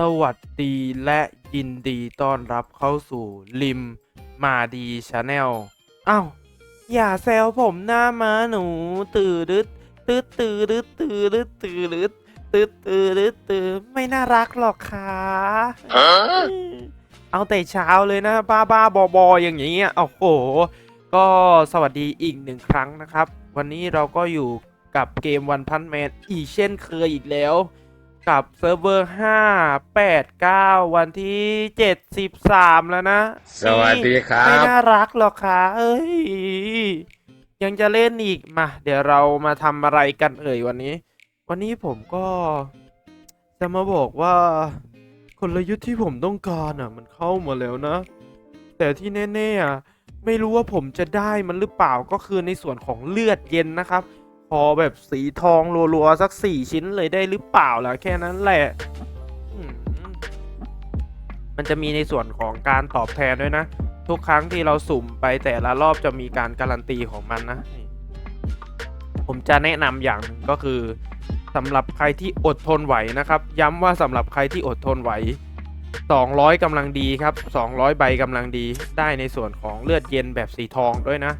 สวัสดีและยินดีต้อนรับเข้าสู่ริมมาดีชาแนลอ้าว อย่าแซวผมหน้าม้าหนู ตื่นดึดตืดตื่นดึดตื่นดึดตื่นดึดตืดตื่นดึตื่นไม่น่ารักหรอกค่ะเอาแต่เช้าเลยนะ บ้าบ้าบอบออย่างนี้อะโอ้โห ก็สวัสดีอีกหนึ่งครั้งนะครับ วันนี้เราก็อยู่กับเกมวันพันแมนอีกเช่นเคยอีกแล้ว กับเซิร์ฟเวอร์5 8 9 วันที่ 73 แล้วนะสวัสดีครัไม่บน่ารักหรอกค่ะเอ้ย ยังจะเล่นอีก มา เดี๋ยวเรามาทำอะไรกันเอ่ยวันนี้ วันนี้ผมก็ จะมาบอกว่ากลยุทธ์ที่ผมต้องการอะ มันเข้ามาแล้วนะ แต่ที่แน่ๆอะไม่รู้ว่าผมจะได้มันหรือเปล่าก็คือในส่วนของเลือดเย็นนะครับ พอแบบสีทองรัวๆ สักสี่ชิ้นเลยได้หรือเปล่าล่ะ แค่นั้นแหละ มันจะมีในส่วนของการตอบแทนด้วยนะ ทุกครั้งที่เราสุ่มไปแต่ละรอบจะมีการการันตีของมันนะ ผมจะแนะนำอย่างหนึ่งก็คือสำหรับใครที่อดทนไหวนะครับ ย้ำว่าสำหรับใครที่อดทนไหว 200กำลังดีครับ 200 ใบกำลังดีได้ในส่วนของเลือดเย็นแบบสีทองด้วยนะ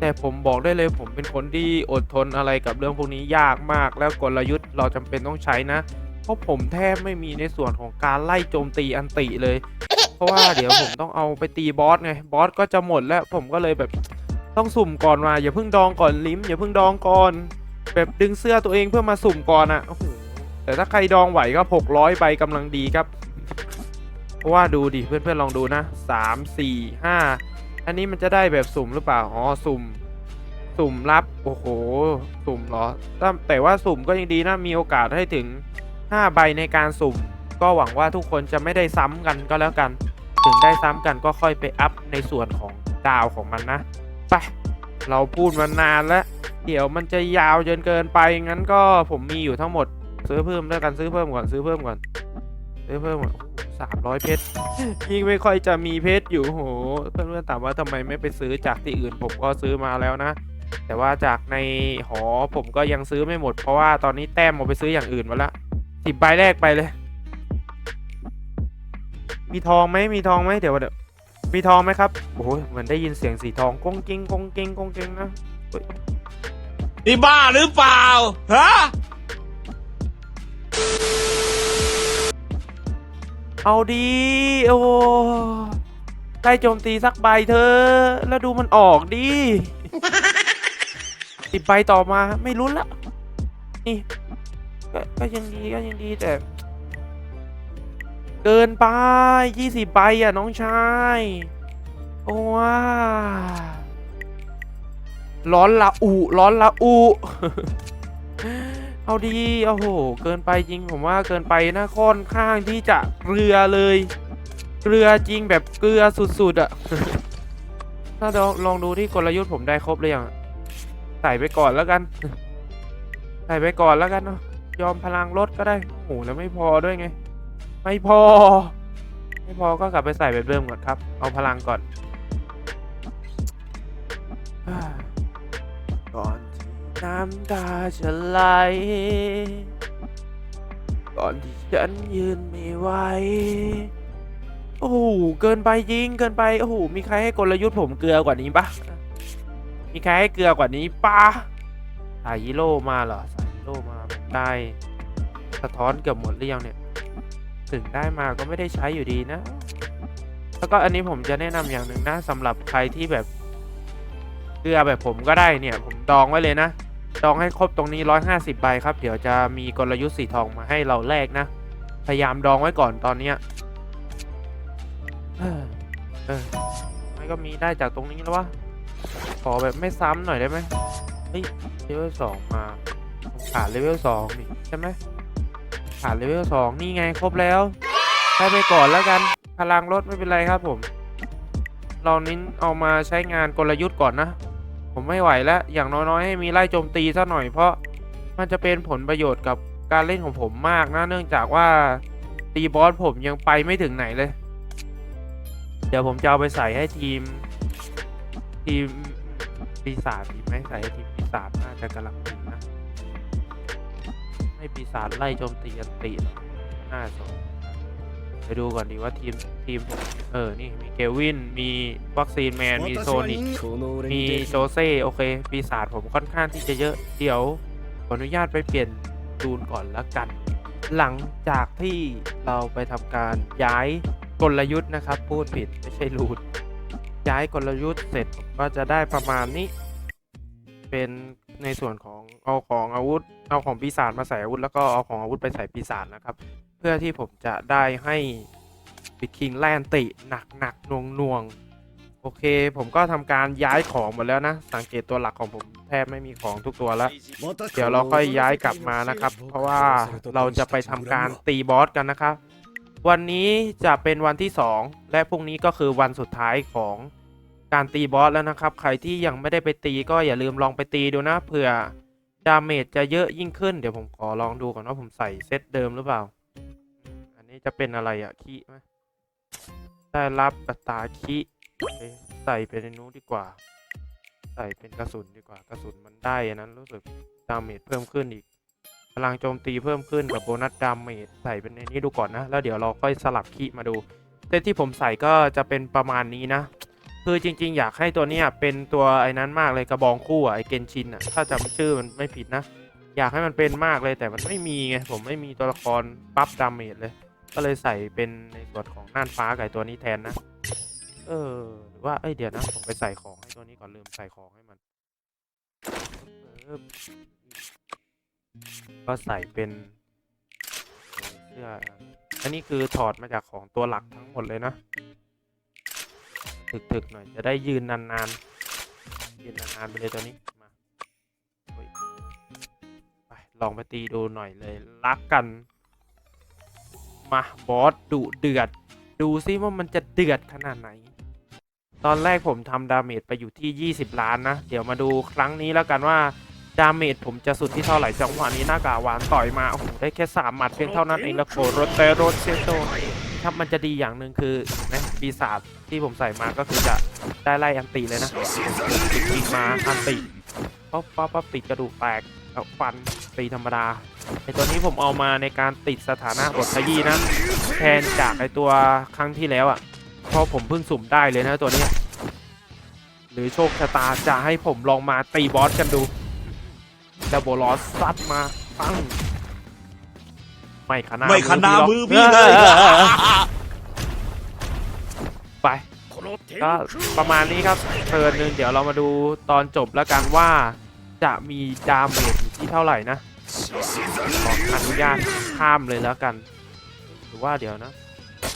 แต่ผมบอกได้เลยผมเป็นคนที่อดทนอะไรกับเรื่องพวกนี้ยากมาก แล้วกลยุทธ์เราจำเป็นต้องใช้นะ เพราะผมแทบไม่มีในส่วนของการไล่โจมตีอันติเลย เพราะว่าเดี๋ยวผมต้องเอาไปตีบอสไงบอสก็จะหมดแล้วผมก็เลยแบบต้องสุ่มก่อนมาอย่าเพิ่งดองก่อนลิมอย่าเพิ่งดองก่อน แบบดึงเสื้อตัวเองเพื่อมาสุ่มก่อนอะ่ะโอ้โหแต่ถ้าใครดองไหวก็600ใบกำลังดีครับเพราะว่าดูดิเพื่อนๆลองดูนะสามสี่ห้า อันนี้มันจะได้แบบสุ่มหรือเปล่า อ๋อ สุ่ม สุ่มรับ โอ้โห สุ่มเหรอแต่แต่ว่าสุ่มก็ยังดีนะ มีโอกาสให้ถึง 5 ใบในการสุ่ม ก็หวังว่าทุกคนจะไม่ได้ซ้ำกันก็แล้วกัน ถึงได้ซ้ำกันก็ค่อยไปอัพในส่วนของดาวของมันนะ ไป เราพูดมานานแล้ว เดี๋ยวมันจะยาวจนเกินไป งั้นก็ผมมีอยู่ทั้งหมด ซื้อเพิ่มแล้วกัน ซื้อเพิ่มก่อน ซื้อเพิ่มก่อน ซื้อเพิ่มก่อน สามร้อยเพชรยิ่งไม่ค่อยจะมีเพชรอยู่โห เพื่อนๆถามว่าทำไมไม่ไปซื้อจากที่อื่นผมก็ซื้อมาแล้วนะ แต่ว่าจากในหอผมก็ยังซื้อไม่หมด เพราะว่าตอนนี้แต้มเอาไปซื้ออย่างอื่นมาละสิบใบแรกไปเลย มีทองไหมมีทองไหมเดี๋ยวเดี๋ยวมีทองไหมครับโอ้โหเหมือนได้ยินเสียงสีทองก้งกิงก้งกิงก้งกิงนะนี่บ้าหรือเปล่าฮะ เอาดีโอ้ได้โจมตีสักใบเธอ แล้วดูมันออกดิสิบใบต่อมาไม่รุ้นละนี่ก็ก็ยังดีก็ยังดีแต่ เกินไปยี่สิบใบอะน้องชายโอ้ว้าร้อนละอุร้อนละอุ เอาดีโอ้โห เกินไปจริงผมว่าเกินไปนะค่อนข้างที่จะเกลือเลย เกลือจริงแบบเกลือสุดๆอะถ้าลองลองดูที่กลยุทธ์ผมได้ครบหรือยังใส่ไปก่อนแล้วกัน ใส่ไปก่อนแล้วกันเนาะยอมพลังลดก็ได้โอ้โหแล้วไม่พอด้วยไง ไม่พอ ไม่พอก็กลับไปใส่แบบเดิมก่อนครับ เอาพลังก่อน น้ำตาจะไหลก่อนที่ฉันยืนไม่ไหวโอ้โหเกินไปจริงเกินไปโอ้โหมีใครให้กลยุทธ์ผมเกลือกว่านี้ปะมีใครให้เกลือกว่านี้ปะสายฮีโร่มาเหรอสายฮีโร่มาได้สะท้อนเกือบหมดหรือยังเนี่ยถึงได้มาก็ไม่ได้ใช้อยู่ดีนะ แล้วก็อันนี้ผมจะแนะนำอย่างหนึ่งนะสำหรับใครที่แบบเกลือแบบผมก็ได้เนี่ย ผมดองไว้เลยนะ ดองให้ครบตรงนี้ 150ใบครับ เดี๋ยวจะมีกลยุทธ์สีทองมาให้เราแลกนะ พยายามดองไว้ก่อนตอนเนี้ยเออไม่ก็มีได้จากตรงนี้แล้ววะ ขอแบบไม่ซ้ำหน่อยได้ไหมเฮ้ยเลเวลสองมา ขาดเลเวลสองนี่ใช่ไหมขาดเลเวลสองนี่ไงครบแล้วให้ไปก่อนแล้วกัน พลังลดไม่เป็นไรครับผม เรานิ้นเอามาใช้งานกลยุทธ์ก่อนนะ ผมไม่ไหวแล้ว อย่างน้อยๆให้มีไล่โจมตีซะหน่อยเพราะมันจะเป็นผลประโยชน์กับการเล่นของผมมากนะเนื่องจากว่าตีบอสผมยังไปไม่ถึงไหนเลย เดี๋ยวผมจะเอาไปใส่ให้ทีม ทีมปีศาจดีไหมใส่ให้ทีมปีศาจน่าจะกำลังดีนะ ให้ปีศาจไล่โจมตีอันตีน่าสน ดูก่อนดีว่าทีมทีมผมเออ นี่มีเกวิน มีวัคซีนแมน มีโซนิกมีโจเซ่ โอเค ปีศาจผมค่อนข้างที่จะเยอะ เดี๋ยวขออนุญาตไปเปลี่ยนจูนก่อนละกัน หลังจากที่เราไปทำการย้ายกลยุทธ์นะครับ พูดผิดไม่ใช่รูทย้ายกลยุทธ์เสร็จผมก็จะได้ประมาณนี้ เป็นในส่วนของเอาของอาวุธ เอาของปีศาจมาใส่อาวุธ แล้วก็เอาของอาวุธไปใส่ปีศาจนะครับเพื่อที่ผมจะได้ให้บิคิงแลนติหนักหนักหน่วงนวงโอเค ผมก็ทำการย้ายของหมดแล้วนะ สังเกตตัวหลักของผมแทบไม่มีของทุกตัวแล้ว เดี๋ยวเราค่อยย้ายกลับมานะครับ เพราะว่าเราจะไปทำการตีบอสกันนะครับ วันนี้จะเป็นวันที่ 2 และพรุ่งนี้ก็คือวันสุดท้ายของการตีบอสแล้วนะครับ ใครที่ยังไม่ได้ไปตีก็อย่าลืมลองไปตีดูนะเผื่อดาเมจจะเยอะยิ่งขึ้น เดี๋ยวผมขอลองดูก่อนว่าผมใส่เซตเดิมหรือเปล่า นี้จะเป็นอะไรอะคีไหมได้รับอัตราคีโอเคใส่ไปในนู้นดีกว่า ใส่เป็นกระสุนดีกว่ากระสุนมันได้อันนั้นรู้สึกดาเมจเพิ่มขึ้นอีกพลังโจมตีเพิ่มขึ้นกับโบนัสดาเมจใส่เป็นในนี้ดูก่อนนะ แล้วเดี๋ยวเราค่อยสลับคีมาดูเซตที่ผมใส่ก็จะเป็นประมาณนี้นะ คือจริง ๆ อยากให้ตัวนี้เป็นตัวไอ้นั้นมากเลยกระบองคู่อะไอเกนชินอะถ้าจำชื่อมันไม่ผิดนะ อยากให้มันเป็นมากเลยแต่มันไม่มีไงผมไม่มีตัวละครปั๊บดาเมจเลย ก็เลยใส่เป็นในส่วนของน่านฟ้ากับไอ้ตัวนี้แทนนะ เออหรือว่าเอ้ยเดี๋ยวนะผมไปใส่ของให้ตัวนี้ก่อนลืมใส่ของให้มันก็ใส่เป็นเสื้ออันนี้คือถอดมาจากของตัวหลักทั้งหมดเลยนะถึกๆหน่อยจะได้ยืนนานๆยืนนานๆไปเลยตัวนี้มาไปลองไปตีดูหน่อยเลยรักกัน มาบอสดุเดือด ดูซิว่ามันจะเดือดขนาดไหน ตอนแรกผมทำดาเมจไปอยู่ที่ 20 ล้านนะ เดี๋ยวมาดูครั้งนี้แล้วกันว่า ดาเมจผมจะสุดที่เท่าไหร่จังหวะนี้หน้ากาหวานต่อยมาโอ้โหได้แค่สามหมัดเพียงเท่านั้นเองแล้วโคโรเตโรเซโตครับมันจะดีอย่างหนึ่งคือนะปีศาจที่ผมใส่มาก็คือจะได้ไล่อันตีเลยนะติดมาอันตีป๊อปป๊อปป๊อปติดกระดูกแตก เอาฟันตีธรรมดาไอตัวนี้ผมเอามาในการติดสถานะบทขยี้นะแทนจากไอตัวครั้งที่แล้วอะ่ะเพราะผมเพิ่งสุ่มได้เลยนะตัวเนี้ยหรือโชคชะตาจะให้ผมลองมาตีบอสกันดูแล้วโบลอสซัดมาปั้งไม่ขนาไม่ขนามือพี่เลยไปก็ประมาณนี้ครับเทิร์นหนึ่งเดี๋ยวเรามาดูตอนจบแล้วกันว่า จะมีดาเมจอยู่ที่เท่าไหร่นะขออนุญาตข้ามเลยแล้วกัน หรือว่าเดี๋ยวนะ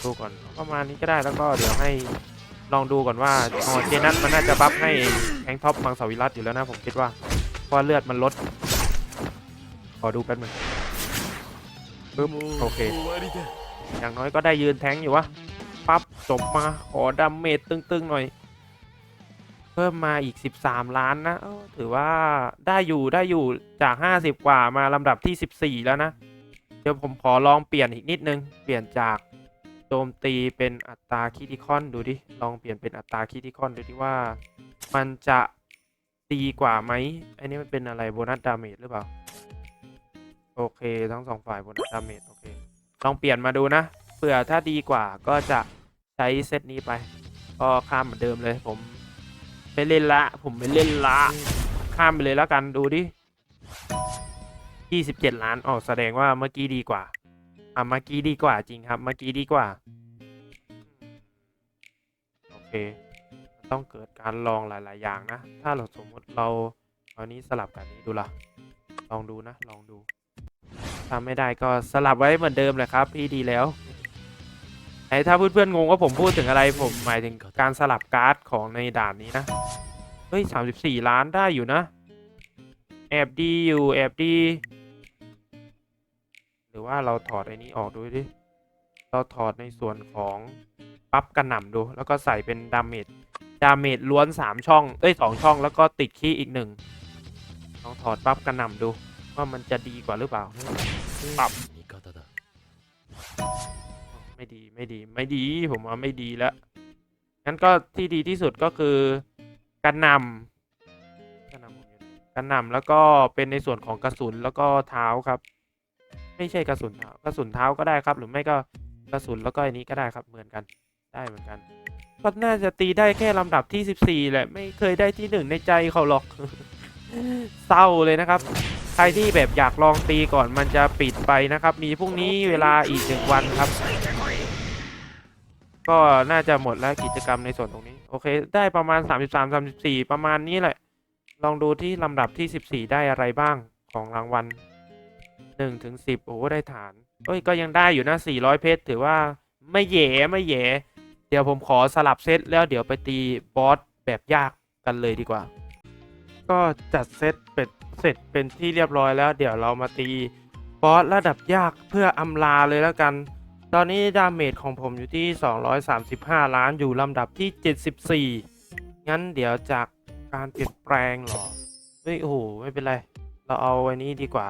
ดูก่อนประมาณนี้ก็ได้แล้วก็เดี๋ยวให้ลองดูก่อนว่าอ๋อเจนัทมันน่าจะบัฟให้แองท็อปมังสวิรัตอยู่แล้วนะผมคิดว่าเพราะเลือดมันลด ขอดูแป๊บนึงปึ๊บโอเค อย่างน้อยก็ได้ยืนแทงอยู่วะปั๊บจบมาขอดาเมจตึงๆหน่อย เพิ่มมาอีก 13 ล้านนะถือว่าได้อยู่ได้อยู่จาก 50 กว่ามาลำดับที่ 14 แล้วนะ เดี๋ยวผมขอลองเปลี่ยนอีกนิดนึง เปลี่ยนจากโจมตีเป็นอัตราคิติคอนดูดิ ลองเปลี่ยนเป็นอัตราคิติคอนดูดิว่า มันจะดีกว่าไหมอันนี้มันเป็นอะไรโบนัสดาเมจหรือเปล่า โอเค ทั้งสองฝ่ายโบนัสดาเมจโอเค ลองเปลี่ยนมาดูนะเผื่อถ้าดีกว่าก็จะใช้เซตนี้ไป ก็ข้ามเหมือนเดิมเลยผม ไม่เล่นละ ผมไม่เล่นละข้ามไปเลยแล้วกันดูดิ27ล้านอ๋อแสดงว่าเมื่อกี้ดีกว่า อะเมื่อกี้ดีกว่าจริงครับ เมื่อกี้ดีกว่า โอเค ต้องเกิดการลองหลาย ๆ อย่างนะ ถ้าเราสมมติเราเอานี้สลับกับนี้ดูละลองดูนะ ลองดูทำไม่ได้ก็สลับไว้เหมือนเดิมแหละครับ พี่ดีแล้ว ถ้าเพื่อนๆงงว่าผมพูดถึงอะไรผมหมายถึงการสลับการ์ดของในด่านนี้นะ เฮ้ยสามสิบสี่ล้านได้อยู่นะ แอบดีอยู่แอบดี หรือว่าเราถอดไอ้นี้ออกดูดิ เราถอดในส่วนของปั๊บกระหน่ำดู แล้วก็ใส่เป็นดาเมจ ดาเมจล้วนสามช่อง เอ้ยสองช่องแล้วก็ติดคีย์อีกหนึ่งลองถอดปั๊บกระหน่ำดู ว่ามันจะดีกว่าหรือเปล่าปรับ ไม่ดีไม่ดีไม่ดีผมว่าไม่ดีแล้วงั้นก็ที่ดีที่สุดก็คือการนำการนำการนำแล้วก็เป็นในส่วนของกระสุนแล้วก็เท้าครับ ไม่ใช่กระสุนเท้ากระสุนเท้าก็ได้ครับ หรือไม่ก็กระสุนแล้วก็อันนี้ก็ได้ครับเหมือนกันได้เหมือนกันก็น่าจะตีได้แค่ลำดับที่ 14 แหละ ไม่เคยได้ที่หนึ่งในใจเขาหรอกเศร้าเลยนะครับ ใครที่แบบอยากลองตีก่อนมันจะปิดไปนะครับ มีพรุ่งนี้เวลาอีกหนึ่งวันครับ ก็น่าจะหมดแล้วกิจกรรมในส่วนตรงนี้ โอเค ได้ประมาณ 33 34 ประมาณนี้แหละ ลองดูที่ลำดับที่ 14 ได้อะไรบ้างของรางวัล1ถึง10 โอ้ได้ฐานเอ้ยก็ยังได้อยู่นะ 400 เพชรถือว่าไม่แย่ไม่แย่เดี๋ยวผมขอสลับเซตแล้วเดี๋ยวไปตีบอสแบบยากกันเลยดีกว่า ก็จัดเซตเป็ดเสร็จเป็นที่เรียบร้อยแล้ว เดี๋ยวเรามาตีบอสระดับยากเพื่ออำลาเลยแล้วกัน ตอนนี้ดาเมจของผมอยู่ที่ 235 ล้านอยู่ลำดับที่ 74 งั้นเดี๋ยวจากการเปลี่ยนแปลงหรอ เฮ้ย โอ้โห ไม่เป็นไร เราเอาไว้นี้ดีกว่า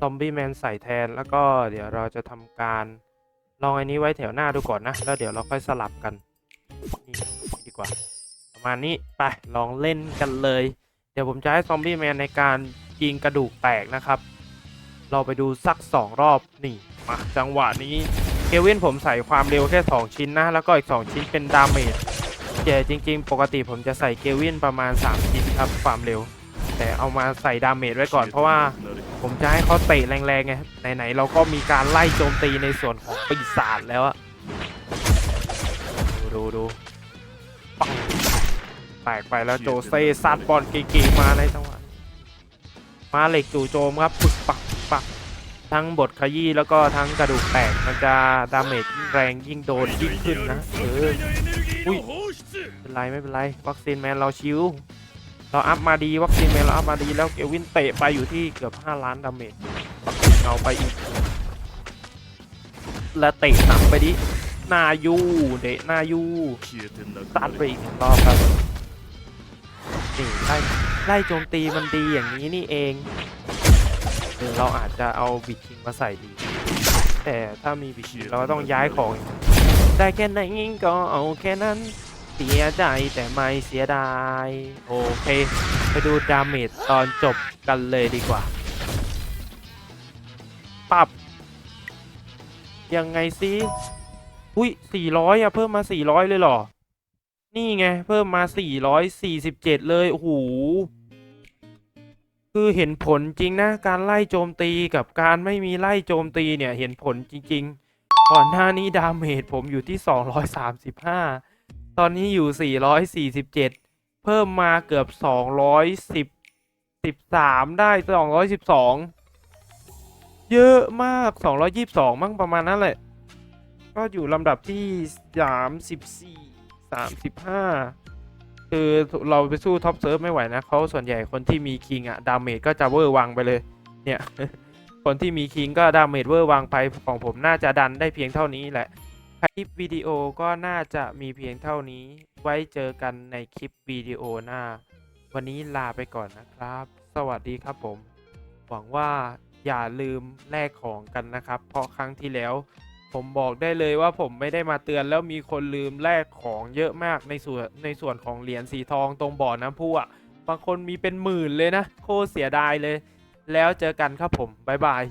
ซอมบี้แมนใส่แทน แล้วก็เดี๋ยวเราจะทำการ ลองอันนี้ไว้แถวหน้าดูก่อนนะ แล้วเดี๋ยวเราค่อยสลับกัน นี่ดีกว่า ประมาณนี้ ไป ลองเล่นกันเลย เดี๋ยวผมจะให้ซอมบี้แมนในการยิงกระดูกแตกนะครับ เราไปดูสักสองรอบ นี่ มา จังหวะนี้ เควินผมใส่ความเร็วแค่ 2 ชิ้นนะ แล้วก็อีก 2 ชิ้นเป็นดาเมจแต่จริง ๆ ปกติผมจะใส่เควินประมาณ 3 ชิ้นครับความเร็ว แต่เอามาใส่ดาเมจไว้ก่อนเพราะว่าผมจะให้เขาเตะแรงๆไงไหนๆเราก็มีการไล่โจมตีในส่วนของปีศาจแล้วอะดูดูปังแตกไปแล้วโจเซซัดบอลเก๋ๆมาในจังหวะมาเหล็กจู่โจมครับปึกปัก ทั้งบทขยี้แล้วก็ทั้งกระดูกแตกมันจะดาเมจแรงยิ่งโดนยิ่งขึ้นนะเอออุ้ยเป็นไรไม่เป็นไรวัคซีนแมนเราชิวเราอัพมาดีวัคซีนแมนเราอัพมาดีแล้วเกวินเตะไปอยู่ที่เกือบ 5 ล้านดาเมจวัคซีนเอาไปอีกและเตะหนักไปดิหนายูเดะหนายูตัดไปอีกหนึ่งรอบครับนี่ไล่ไล่โจมตีมันดีอย่างนี้นี่เอง เออเราอาจจะเอาบิดคิงมาใส่ดี แต่ถ้ามีบิดคิงเราก็ต้องย้ายของ ได้แค่ไหนก็เอาแค่นั้น เสียใจแต่ไม่เสียดาย โอเค ไปดูดาเมจตอนจบกันเลยดีกว่า ปรับ ยังไงซิอุ้ย400อะเพิ่มมา 400 เลยเหรอ นี่ไง เพิ่มมา 447 เลย โอ้โห คือเห็นผลจริงนะ การไล่โจมตีกับการไม่มีไล่โจมตีเนี่ยเห็นผลจริง ๆ ก่อนหน้านี้ดาเมจผมอยู่ที่ 235 ตอนนี้อยู่ 447 เพิ่มมาเกือบ 210 13 ได้ 212 เยอะมาก 222 มั้งประมาณนั้นแหละ ก็อยู่ลำดับที่ 34 35 คือเราไปสู้ท็อปเซิร์ฟไม่ไหวนะเขาส่วนใหญ่คนที่มีคิงอะดาเมจก็จะเวอร์วังไปเลย เนี่ย คนที่มีคิงก็ดาเมจเวอร์วังไปของผมน่าจะดันได้เพียงเท่านี้แหละ คลิปวิดีโอก็น่าจะมีเพียงเท่านี้ ไว้เจอกันในคลิปวิดีโอหน้า วันนี้ลาไปก่อนนะครับ สวัสดีครับผม หวังว่าอย่าลืมแลกของกันนะครับ เพราะครั้งที่แล้ว ผมบอกได้เลยว่าผมไม่ได้มาเตือนแล้วมีคนลืมแลกของเยอะมากในส่วนในส่วนของเหรียญสีทองตรงบ่อน้ำพุอะบางคนมีเป็นหมื่นเลยนะ โคเสียดายเลย แล้วเจอกันครับผม บ๊ายบาย